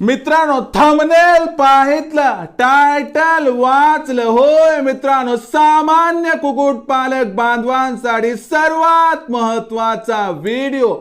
मित्रांनो thumbnail पाहितलं. Title वाचलं. होय मित्रांनो सामान्य कुक्कुटपालक बांधवांसाठी सर्वात महत्त्वाचा व्हिडिओ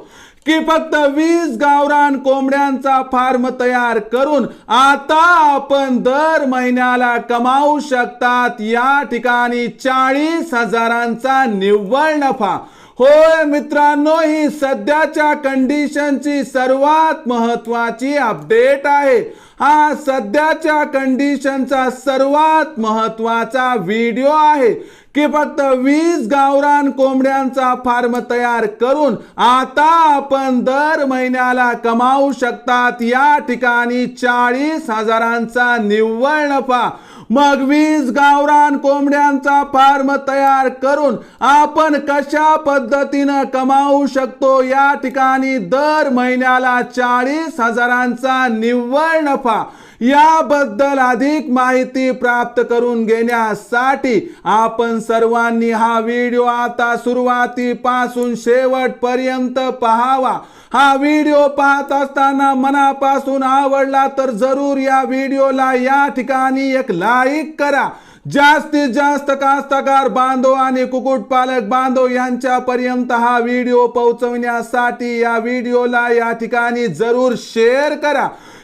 की फक्त वीस गावरान कोंबड्यांचा फार्म तयार करून आता आपण दर महिन्याला कमावू शकतात या ठिकाणी चाळीस हजारांचा निव्वळ नफा. होय मित्रांनो ही सध्याच्या कंडिशनची सर्वात महत्वाची अपडेट आहे. हा सध्याच्या कंडिशनचा सर्वात महत्त्वाचा व्हिडिओ आहे की फक्त वीस गावरान कोंबड्यांचा फार्म तयार करून आता आपण दर महिन्याला कमावू शकतात या ठिकाणी चाळीस हजारांचा निव्वळ नफा. मग वीस गावरान कोंबड्यांचा फार्म तयार करून आपण कशा पद्धतीनं कमावू शकतो या ठिकाणी दर महिन्याला चाळीस हजारांचा निव्वळ नफा. याबद्दल अधिक माहिती प्राप्त करून घेण्यासाठी आपण सर्वांनी हा व्हिडिओ आता सुरुवातीपासून शेवटपर्यंत पहावा. हा व्हिडिओ पाहत असताना मनापासून आवडला तर जरूर या व्हिडिओला या ठिकाणी एक लाईक करा. जास्तीत जास्त कास्तकार बांधव आणि कुक्कुटपालक बांधव यांच्यापर्यंत हा व्हिडिओ पोहोचवण्यासाठी या व्हिडिओला या ठिकाणी जरूर शेअर करा.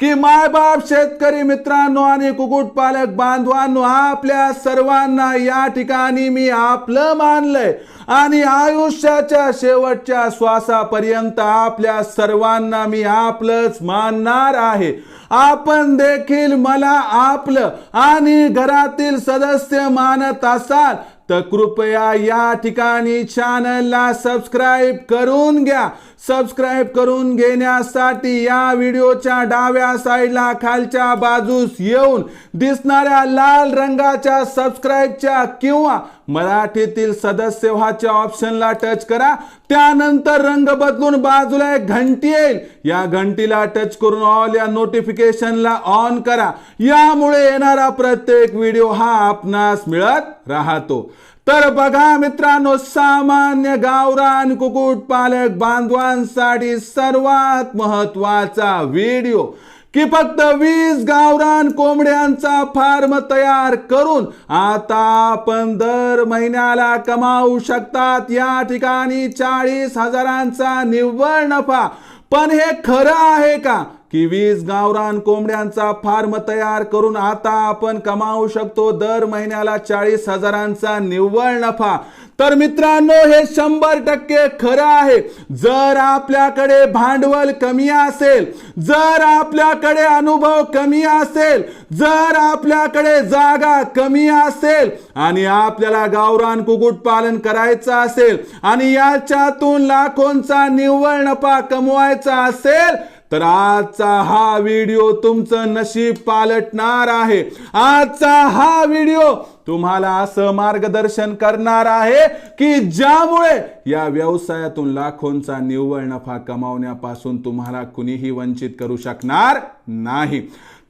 की मायबाप शेतकरी मित्रांनो आणि कुक्कुटपालक बांधवांनो आपल्या सर्वांना या ठिकाणी मी आपलं मानलंय. आणि आयुष्याच्या शेवटच्या श्वासापर्यंत आपल्या सर्वांना मी आपलंच मानणार आहे. आपण देखील मला आपलं आणि घरातील सदस्य मानत असाल तर कृपया या ठिकाणी चॅनलला सबस्क्राईब करून घ्या. सबस्क्राईब करून घेण्यासाठी या व्हिडिओच्या डाव्या साईडला खालच्या बाजूस येऊन दिसणाऱ्या लाल रंगाच्या सबस्क्राईबच्या किंवा मराठीतील सदस्य व्हाच्या ऑप्शनला टच करा. त्यानंतर रंग बदलून बाजूला एक घंटी येईल. या घंटीला टच करून ऑल या नोटिफिकेशनला ऑन करा. यामुळे येणारा प्रत्येक व्हिडिओ हा आपणास मिळत राहतो. तर बघा मित्रांनो सामान्य गावरान कुक्कुट पालक बांधवांसाठी सर्वात महत्त्वाचा व्हिडिओ की फक्त वीस गावरान कोंबड्यांचा फार्म तयार करून आता आपण दर महिन्याला कमावू शकतात. या ठिकाणी चाळीस हजारांचा निव्वळ नफा. पण हे खरं आहे का? की वीस गावरान कोंबड्यांचा फार्म तयार करून आता आपण कमावू शकतो दर महिन्याला चाळीस हजारांचा निव्वळ नफा. तर मित्रांनो हे शंभर टक्के खरं आहे. जर आपल्याकडे भांडवल कमी असेल जर आपल्याकडे अनुभव कमी असेल जर आपल्याकडे जागा कमी असेल आणि आपल्याला गावरान कुक्कुटपालन करायचं असेल आणि याच्यातून लाखोंचा निव्वळ नफा कमवायचा असेल तर आजचा हा व्हिडिओ तुमचं नशीब पालटणार आहे. आजचा हा व्हिडिओ तुम्हाला असं मार्गदर्शन करणार आहे की ज्यामुळे या व्यवसायातून लाखोंचा निव्वळ नफा कमावण्यापासून तुम्हाला कुणीही वंचित करू शकणार नाही.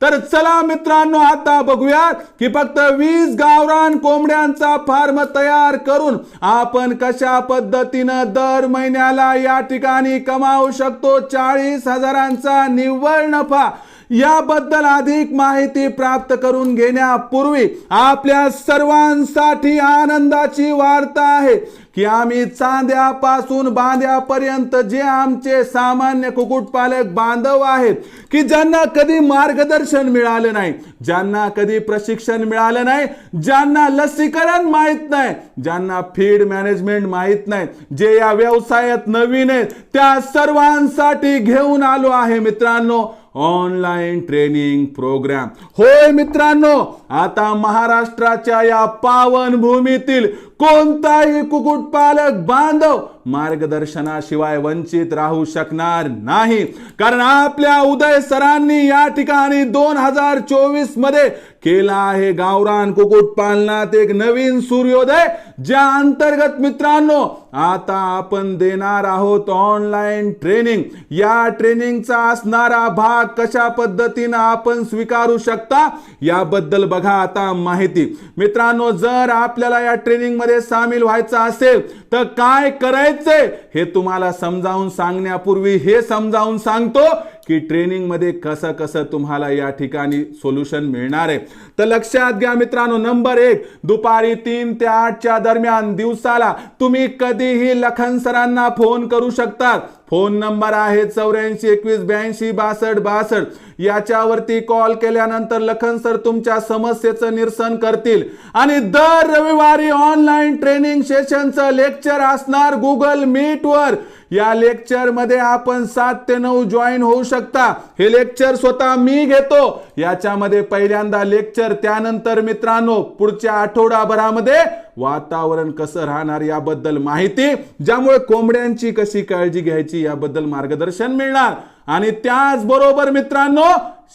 तर चला मित्रांनो आता बघूयात की फक्त वीस गावरान कोंबड्यांचा फार्म तयार करून आपण कशा पद्धतीनं दर महिन्याला या ठिकाणी कमावू शकतो? चाळीस हजारांचा निव्वळ नफा. याबद्दल अधिक माहिती प्राप्त करून घेण्यापूर्वी आपल्या सर्वांसाठी आनंदाची वार्ता आहे की आम्ही चांद्यापासून बांध्यापर्यंत जे आमचे सामान्य कुक्कुटपालक बांधव आहेत की ज्यांना कधी मार्गदर्शन मिळालं नाही ज्यांना कधी प्रशिक्षण मिळालं नाही ज्यांना लसीकरण माहीत नाही ज्यांना फीड मॅनेजमेंट माहीत नाही जे या व्यवसायात नवीन आहेत त्या सर्वांसाठी घेऊन आलो आहे मित्रांनो. Online training program. होय मित्रांनो आता महाराष्ट्राच्या या पावन भूमीतील कोणताही कुक्कुटपालक बांधव मार्गदर्शनाशिवाय वंचित राहू शकणार नाही. कारण आपल्या उदय सरांनी या ठिकाणी दोन हजार चोवीसमध्ये केला आहे गावरान कुक्कुटपालनात एक नवीन सूर्योदय ज्या अंतर्गत मित्रांनो आता आपण देणार आहोत ऑनलाईन ट्रेनिंग या ट्रेनिंगचा असणारा भाग कशा पद्धतीनं आपण स्वीकारू शकता याबद्दल बघा आता माहिती. मित्रांनो जर आपल्याला या ट्रेनिंगमध्ये सामील व्हायचं असेल तर काय करायचंय हे तुम्हाला समजावून सांगण्यापूर्वी हे समजावून सांगतो. की ट्रेनिंगमध्ये कसं कसं तुम्हाला या ठिकाणी सोल्युशन मिळणार आहे. तर लक्षात घ्या मित्रांनो नंबर एक दुपारी तीन ते आठच्या दरम्यान दिवसाला तुम्ही कधीही लखन सरांना फोन करू शकता. फोन नंबर आहे चौऱ्याऐंशी एकवीस ब्याऐंशी बासष्ट बासष्ट. याच्यावरती कॉल केल्यानंतर लखन सर तुमच्या समस्येचं निरसन करतील. आणि दर रविवारी ऑनलाईन ट्रेनिंग सेशनचं लेक्चर असणार गुगल मीटवर या लेक्चरमध्ये आपण सात ते नऊ जॉईन होऊ शकता. हे लेक्चर स्वतः मी घेतो. याच्यामध्ये पहिल्यांदा लेक्चर त्यानंतर मित्रांनो पुढच्या आठवडाभरामध्ये वातावरण कसं राहणार याबद्दल माहिती ज्यामुळे कोंबड्यांची कशी काळजी घ्यायची याबद्दल मार्गदर्शन मिळणार. आणि त्याचबरोबर मित्रांनो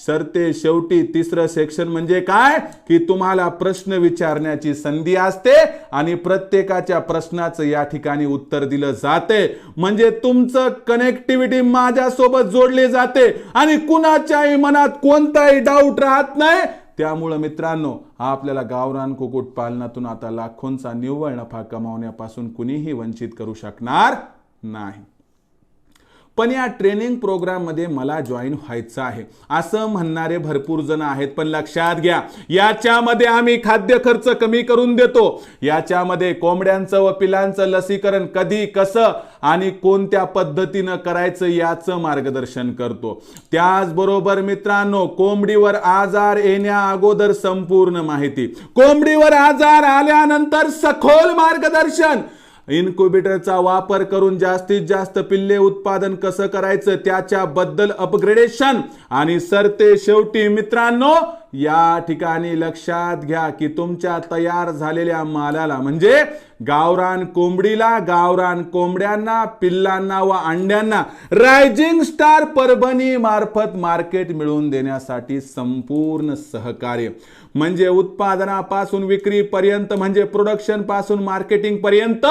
सरते शेवटी तिसरं सेक्शन म्हणजे काय? की तुम्हाला प्रश्न विचारण्याची संधी असते आणि प्रत्येकाच्या प्रश्नाचं या ठिकाणी उत्तर दिलं जाते. म्हणजे तुमचं कनेक्टिव्हिटी माझ्यासोबत जोडले जाते आणि कुणाच्याही मनात कोणताही डाऊट राहत नाही. त्यामुळं मित्रांनो आपल्याला गावरान कुक्कुटपालनातून आता लाखोंचा निव्वळ नफा कमावण्यापासून कुणीही वंचित करू शकणार नाही. पण या ट्रेनिंग प्रोग्राममध्ये मला जॉईन व्हायचं आहे. असं म्हणणारे भरपूर जण आहेत पण लक्षात घ्या याच्यामध्ये आम्ही खाद्य खर्च कमी करून देतो. याच्यामध्ये कोंबड्यांचं व पिलांचं लसीकरण कधी कसं आणि कोणत्या पद्धतीनं करायचं याचं मार्गदर्शन करतो. त्याचबरोबर मित्रांनो कोंबडीवर आजार येण्या अगोदर संपूर्ण माहिती. कोंबडीवर आजार आल्यानंतर सखोल मार्गदर्शन. इन्क्युबेटरचा वापर करून जास्तीत जास्त पिल्ले उत्पादन कसं करायचं त्याच्याबद्दल अपग्रेडेशन. आणि सरते शेवटी मित्रांनो या ठिकाणी लक्षात घ्या की तुमच्या तयार झालेल्या मालाला म्हणजे गावरान कोंबडीला गावरान कोंबड्यांना पिल्लांना व अंड्यांना रायझिंग स्टार परभणी मार्फत मार्केट मिळवून देण्यासाठी संपूर्ण सहकार्य. म्हणजे उत्पादनापासून विक्रीपर्यंत म्हणजे प्रोडक्शनपासून मार्केटिंग पर्यंत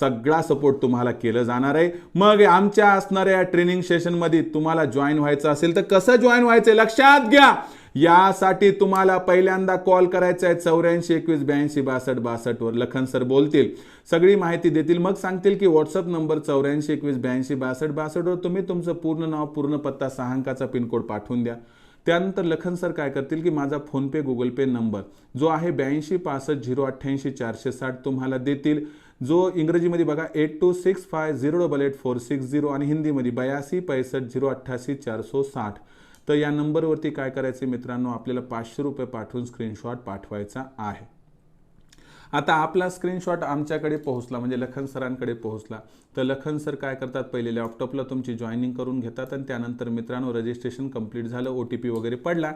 सगळा सपोर्ट तुम्हाला केलं जाणार आहे. मग आमच्या असणाऱ्या ट्रेनिंग सेशनमध्ये तुम्हाला जॉईन व्हायचं असेल तर कसं जॉईन व्हायचं लक्षात घ्या. यासाठी तुम्हाला पहिल्यांदा कॉल करायचा आहे चौऱ्याऐंशी एकवीस ब्याऐंशी बासष्ट बासष्टवर. लखन सर बोलतील. सगळी माहिती देतील. मग सांगतील की व्हॉट्सअप नंबर चौऱ्याऐंशी एकवीस ब्याऐंशी बासष्ट बासष्टवर तुम्ही तुमचं पूर्ण नाव पूर्ण पत्ता सहा अंकाचा पिनकोड पाठवून द्या. त्यानंतर लखन सर काय करतील की माझा फोनपे गुगल पे नंबर जो आहे ब्याऐंशी पासष्ट झिरो अठ्ठ्याऐंशी चारशे साठ तुम्हाला देतील. जो इंग्रजीमध्ये बघा eight two six five zero double eight four six zero आणि हिंदीमध्ये बयासी पैसष्ट झिरो अठ्ठासी चारशे साठ. तर या नंबरवरती काय करायचे मित्रांनो आपल्याला पाचशे रुपये पाठवून स्क्रीनशॉट पाठवायचा आहे. आता आपला स्क्रीनशॉट आमच्याकडे पोहोचला म्हणजे लखन सरांकडे पोहोचला. तर लखन सर काय करतात? पहिले लॅपटॉपला तुमची जॉईनिंग करून घेतात आणि त्यानंतर मित्रांनो रजिस्ट्रेशन कंप्लीट झालं ओ टी पी वगैरे पडला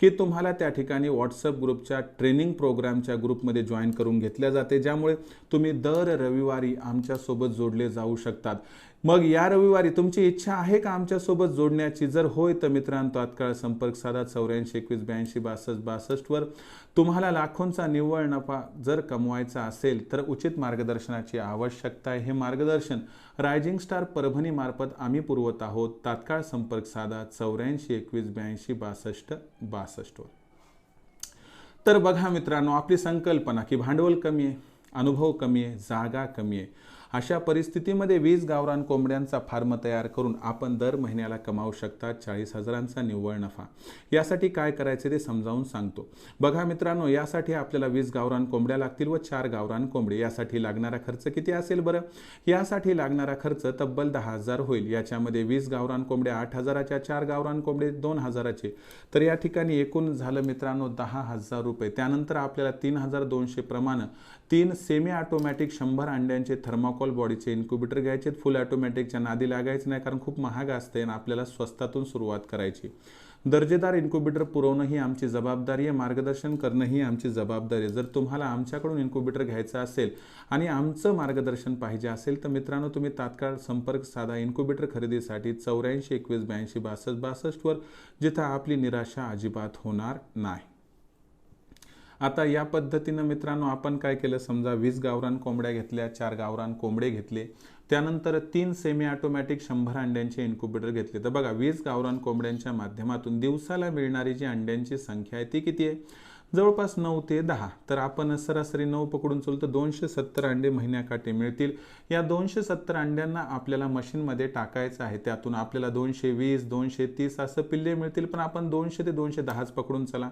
की तुम्हाला त्या ठिकाणी व्हॉट्सअप ग्रुपच्या ट्रेनिंग प्रोग्रामच्या ग्रुपमध्ये जॉईन करून घेतल्या जाते ज्यामुळे तुम्ही दर रविवारी आमच्यासोबत जोडले जाऊ शकतात. मग या रविवारी तुमची इच्छा आहे का आमच्यासोबत जोडण्याची? जर होय तर मित्रांनो तात्काळ संपर्क साधा. चौऱ्याऐंशी एकवीस ब्याऐंशी बासष्ट बासष्टवर तुम्हाला लाखोंचा निव्वळ नफा जर कमवायचा असेल तर उचित मार्गदर्शनाची आवश्यकता आहे. हे मार्गदर्शन रायझिंग स्टार परभणीमार्फत आम्ही पुरवत आहोत तात्काळ संपर्क साधा चौऱ्याऐंशी एकवीस ब्याऐंशी बासष्ट बासष्टवर तर बघा मित्रांनो आपली संकल्पना की भांडवल कमी आहे अनुभव कमी आहे जागा कमी आहे. अशा परिस्थितीमध्ये वीस गावरान कोंबड्यांचा फार्म तयार करून आपण दर महिन्याला कमावू शकता चाळीस हजारांचा निव्वळ नफा. यासाठी काय करायचे ते समजावून सांगतो. बघा मित्रांनो यासाठी आपल्याला वीस गावरान कोंबड्या लागतील व चार गावरान कोंबडे. यासाठी लागणारा खर्च किती असेल बरं? यासाठी लागणारा खर्च तब्बल दहा हजार होईल. याच्यामध्ये वीस गावरान कोंबड्या आठ हजाराच्या चार गावरान कोंबडे दोन हजाराचे. तर या ठिकाणी एकूण झालं मित्रांनो दहा हजार रुपये. त्यानंतर आपल्याला तीन हजार दोनशे प्रमाण तीन सेमी ऑटोमॅटिक शंभर अंड्यांचे थर्माकोल बॉडीचे इन्क्युबेटर घ्यायचे फुल ऑटोमॅटिकच्या नादी लागायचं नाही कारण खूप महाग असते आणि आपल्याला स्वस्तातून सुरुवात करायची. दर्जेदार इन्क्युबेटर पुरवणं ही आमची जबाबदारी आहे. मार्गदर्शन करणं ही आमची जबाबदारी आहे. जर तुम्हाला आमच्याकडून इन्क्युबेटर घ्यायचं असेल आणि आमचं मार्गदर्शन पाहिजे असेल तर मित्रांनो तुम्ही तात्काळ संपर्क साधा. इन्क्युबेटर खरेदीसाठी चौऱ्याऐंशी एकवीस ब्याऐंशी बासष्ट बासष्टवर जिथं आपली निराशा अजिबात होणार नाही. आता या पद्धतीनं मित्रांनो आपण काय केलं? समजा वीस गावरान कोंबड्या घेतल्या चार गावरान कोंबडे घेतले. त्यानंतर तीन सेमी ऑटोमॅटिक शंभर अंड्यांचे इन्क्युबेटर घेतले. तर बघा वीस गावरान कोंबड्यांच्या माध्यमातून दिवसाला मिळणारी जी अंड्यांची संख्या आहे ती किती आहे? जवळपास नऊ ते दहा. तर आपण सरासरी नऊ पकडून चलतो दोनशे सत्तर अंडे महिन्याकाठी मिळतील. या दोनशे सत्तर अंड्यांना आपल्याला मशीनमध्ये टाकायचं आहे. त्यातून आपल्याला दोनशे वीस दोनशे तीस असं पिल्ले मिळतील पण आपण दोनशे ते दोनशे दहाच पकडून चला.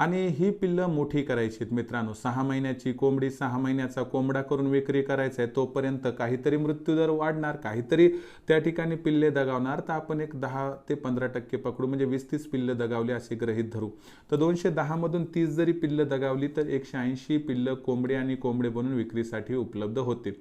आणि ही पिल्लं मोठी करायची आहेत मित्रांनो. सहा महिन्याची कोंबडी सहा महिन्याचा कोंबडा करून विक्री करायचा आहे तोपर्यंत काहीतरी मृत्यूदर वाढणार काहीतरी त्या ठिकाणी पिल्ले दगावणार. तर आपण एक दहा ते पंधरा टक्के पकडू म्हणजे वीस तीस पिल्लं दगावली असे ग्रहित धरू. तर दोनशे दहामधून तीस जरी पिल्लं दगावली तर एकशे ऐंशी पिल्लं कोंबडी आणि कोंबडे बनून विक्रीसाठी उपलब्ध होतील.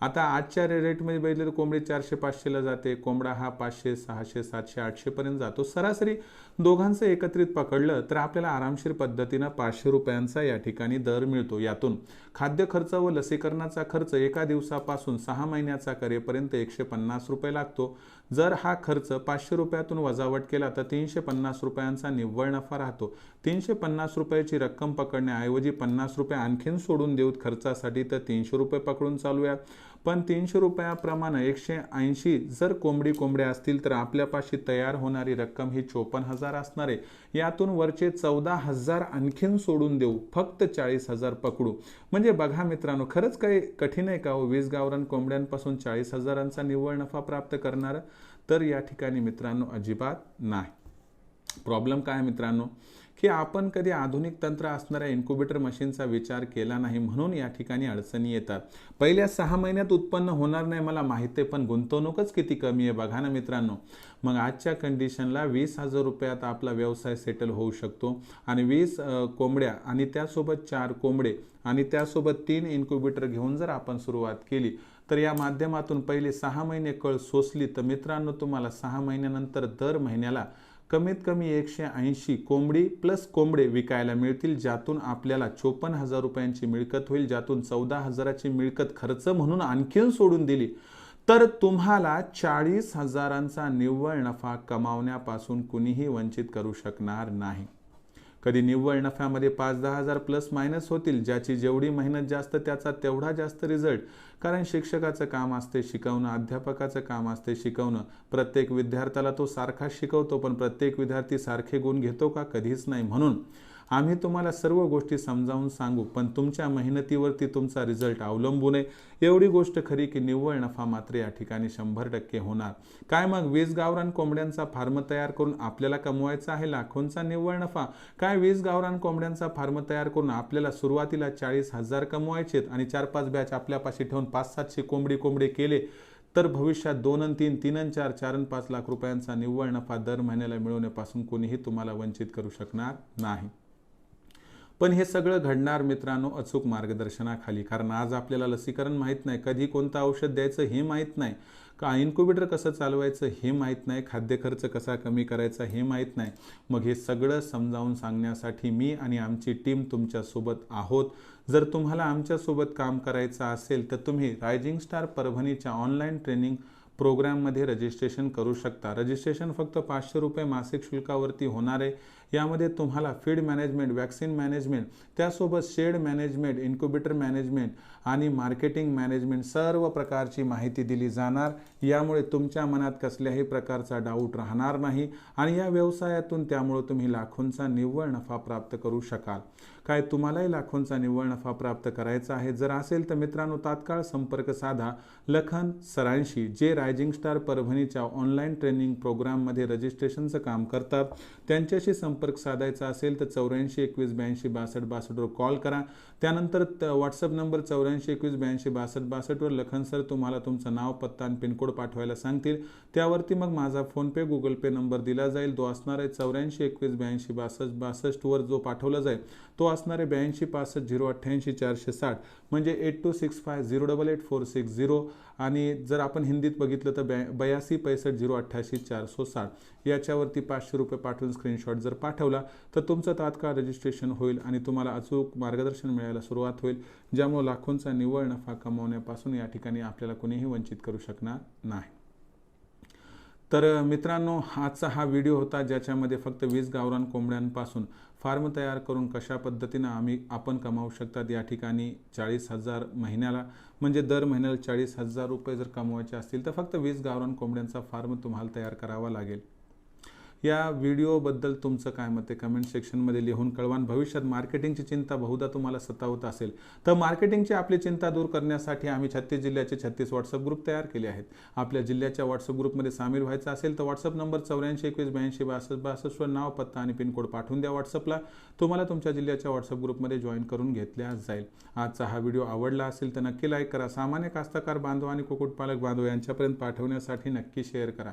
आता आजच्या रेटमध्ये बघितलं तर कोंबडी चारशे पाचशेला जाते कोंबडा हा पाचशे सहाशे सातशे आठशेपर्यंत जातो. सरासरी दोघांचं एकत्रित पकडलं तर आपल्याला आरामशीर पद्धतीनं पाचशे रुपयांचा या ठिकाणी दर मिळतो. यातून खाद्य खर्च व लसीकरणाचा खर्च एका दिवसापासून सहा महिन्याचा करेपर्यंत एकशे पन्नास रुपये लागतो. जर हा खर्च पाचशे रुपयातून वजावट केला तर तीनशे पन्नास रुपयांचा निव्वळ नफा राहतो. तीनशे पन्नास रुपयाची रक्कम पकडण्याऐवजी पन्नास रुपये आणखीन सोडून देऊत खर्चासाठी तर तीनशे रुपये पकडून चालूया. पण तीनशे रुपयाप्रमाणे एकशे ऐंशी जर कोंबडी कोंबड्या असतील तर आपल्यापाशी तयार होणारी रक्कम ही चोपन्न हजार असणार आहे. यातून वरचे चौदा हजार आणखीन सोडून देऊ फक्त चाळीस हजार पकडू. म्हणजे बघा मित्रांनो खरंच काही कठीण आहे का हो वीस गावरान कोंबड्यांपासून चाळीस हजारांचा निव्वळ नफा प्राप्त करणारं? तर या ठिकाणी मित्रांनो अजिबात नाही. प्रॉब्लेम काय मित्रांनो? की आपण कधी आधुनिक तंत्र असणाऱ्या इन्क्युबेटर मशीनचा विचार केला नाही म्हणून या ठिकाणी अडचणी येतात. पहिल्या सहा महिन्यात उत्पन्न होणार नाही मला माहिती आहे पण गुंतवणूकच किती कमी आहे बघा ना मित्रांनो. मग आजच्या कंडिशनला वीस हजार रुपयात आपला व्यवसाय सेटल होऊ शकतो आणि वीस कोंबड्या आणि त्यासोबत चार कोंबडे आणि त्यासोबत तीन इन्क्युबेटर घेऊन जर आपण सुरुवात केली तर या माध्यमातून पहिले सहा महिने कळ सोसली तर मित्रांनो तुम्हाला सहा महिन्यानंतर दर महिन्याला कमीत कमी एकशे ऐंशी कोंबडी प्लस कोंबडे विकायला मिळतील ज्यातून आपल्याला चोपन्न हजार रुपयांची मिळकत होईल ज्यातून चौदा हजाराची मिळकत खर्च म्हणून आणखीन सोडून दिली. तर तुम्हाला चाळीस हजारांचा निव्वळ नफा कमावण्यापासून कुणीही वंचित करू शकणार नाही. कधी निव्वळ नफ्यामध्ये पाच दहा हजार प्लस मायनस होतील ज्याची जेवढी मेहनत जास्त त्याचा तेवढा जास्त रिझल्ट कारण शिक्षकाचं काम असते शिकवणं अध्यापकाचं काम असते शिकवणं. प्रत्येक विद्यार्थ्याला तो सारखा शिकवतो पण प्रत्येक विद्यार्थी सारखे गुण घेतो का? कधीच नाही. म्हणून आम्ही तुम्हाला सर्व गोष्टी समजावून सांगू पण तुमच्या मेहनतीवरती तुमचा रिझल्ट अवलंबून आहे. एवढी गोष्ट खरी की निव्वळ नफा मात्र या ठिकाणी शंभर टक्के होणार. काय मग वीस गावरान कोंबड्यांचा फार्म तयार करून आपल्याला कमवायचा आहे लाखोंचा निव्वळ नफा? काय वीस गावरान कोंबड्यांचा फार्म तयार करून आपल्याला सुरुवातीला चाळीस हजार कमवायचेत आणि चार पाच बॅच आपल्यापाशी ठेवून पाच सातशे कोंबडी कोंबडे केले तर भविष्यात दोन आणि तीन तीन आणि चार चार आणि पाच लाख रुपयांचा निव्वळ नफा दर महिन्याला मिळवण्यापासून कोणीही तुम्हाला वंचित करू शकणार नाही. पण हे सगळं घडणार मित्रांनो अचूक मार्गदर्शनाखाली कारण आज आपल्याला लसीकरण माहीत नाही कधी कोणतं औषध द्यायचं हे माहीत नाही. का इन्क्युबेटर कसं चालवायचं हे माहीत नाही खाद्य खर्च कसा कमी करायचा हे माहीत नाही. मग हे सगळं समजावून सांगण्यासाठी मी आणि आमची टीम तुमच्यासोबत आहोत. जर तुम्हाला आमच्यासोबत काम करायचं असेल तर तुम्ही रायझिंग स्टार परभणीच्या ऑनलाईन ट्रेनिंग प्रोग्राममध्ये रजिस्ट्रेशन करू शकता. रजिस्ट्रेशन फक्त पाचशे रुपये मासिक शुल्कावरती होणार आहे. यामध्ये तुम्हाला फीड मॅनेजमेंट वॅक्सिन मॅनेजमेंट त्यासोबत शेड मॅनेजमेंट इन्क्युबेटर मॅनेजमेंट आणि मार्केटिंग मॅनेजमेंट सर्व प्रकारची माहिती दिली जाणार. यामुळे तुमच्या मनात कसल्याही प्रकारचा डाऊट राहणार नाही आणि या व्यवसायातून त्यामुळे तुम्ही लाखोंचा निव्वळ नफा प्राप्त करू शकाल. काय तुम्हालाही लाखोंचा निव्वळ नफा प्राप्त करायचा आहे? जर असेल तर मित्रांनो तात्काळ संपर्क साधा. लखन सरांशी जे रायझिंग स्टार परभणीच्या ऑनलाईन ट्रेनिंग प्रोग्राममध्ये रजिस्ट्रेशनचं काम करतात त्यांच्याशी संपर्क संपर्क साधायचा असेल तर चौऱ्याऐंशी एकवीस ब्याऐंशी बासष्ट बासष्टवर कॉल करा. त्यानंतर व्हॉट्सअप नंबर चौऱ्याऐंशी एकवीस ब्याऐंशी बासष्ट बासष्टवर लखन सर तुम्हाला तुमचं नाव पत्ता आणि पिनकोड पाठवायला सांगतील. त्यावरती मग माझा फोनपे गुगल पे नंबर दिला जाईल. तो असणार आहे चौऱ्याऐंशी एकवीस ब्याऐंशी बासष्ट बासष्टवर जो पाठवला जाईल तो असणार आहे ब्याऐंशी पासष्ट झिरो अठ्ठ्याऐंशी चारशे साठ. म्हणजे eight two six five zero double eight four six zero आणि जर आपण हिंदीत बघितलं तर ब्या बयासी पैसष्ट झिरो अठ्ठ्याऐंशी चारशे साठ. याच्यावरती पाचशे रुपये पाठवून स्क्रीनशॉट जर पाठवला तर तुमचं तात्काळ रजिस्ट्रेशन होईल आणि तुम्हाला अचूक मार्गदर्शन मिळायला सुरुवात होईल ज्यामुळे लाखोंचा निव्वळ नफा कमावण्यापासून या ठिकाणी आपल्याला कोणीही वंचित करू शकणार नाही. तर मित्रांनो आजचा हा व्हिडिओ होता ज्याच्यामध्ये फक्त वीस गावरान कोंबड्यांपासून फार्म तयार करून कशा पद्धतीनं आम्ही आपण कमावू शकतात या ठिकाणी चाळीस हजार महिन्याला. म्हणजे दर महिन्याला चाळीस हजार रुपये जर कमवायचे असतील तर फक्त वीस गावरान कोंबड्यांचा फार्म तुम्हाला तयार करावा लागेल. या व्हिडिओबद्दल तुमचं काय मत आहे? कमेंट सेक्शनमध्ये लिहून कळवान भविष्यात मार्केटिंगची चिंता बहुधा तुम्हाला सतावत असेल. तर मार्केटिंगची आपली चिंता दूर करण्यासाठी आम्ही छत्तीस जिल्ह्याचे छत्तीस व्हॉट्सअप ग्रुप तयार केले आहेत. आपल्या जिल्ह्याच्या व्हॉट्सअप ग्रुपमध्ये सामील व्हायचं असेल तर व्हॉट्सअप नंबर चौऱ्याऐंशी एकवीस ब्याऐंशी बासष्ट बासष्टवर नाव पत्ता आणि पिनकोड पाठवून द्या व्हॉट्सअपला तुम्हाला तुमच्या जिल्ह्याच्या व्हॉट्सअप ग्रुपमध्ये जॉईन करून घेतल्या जाईल. आजचा हा व्हिडिओ आवडला असेल तर नक्की लाईक करा. सामान्य कास्तकार बांधव आणि कुक्कुटपालक बांधव यांच्यापर्यंत पाठवण्यासाठी नक्की शेअर करा.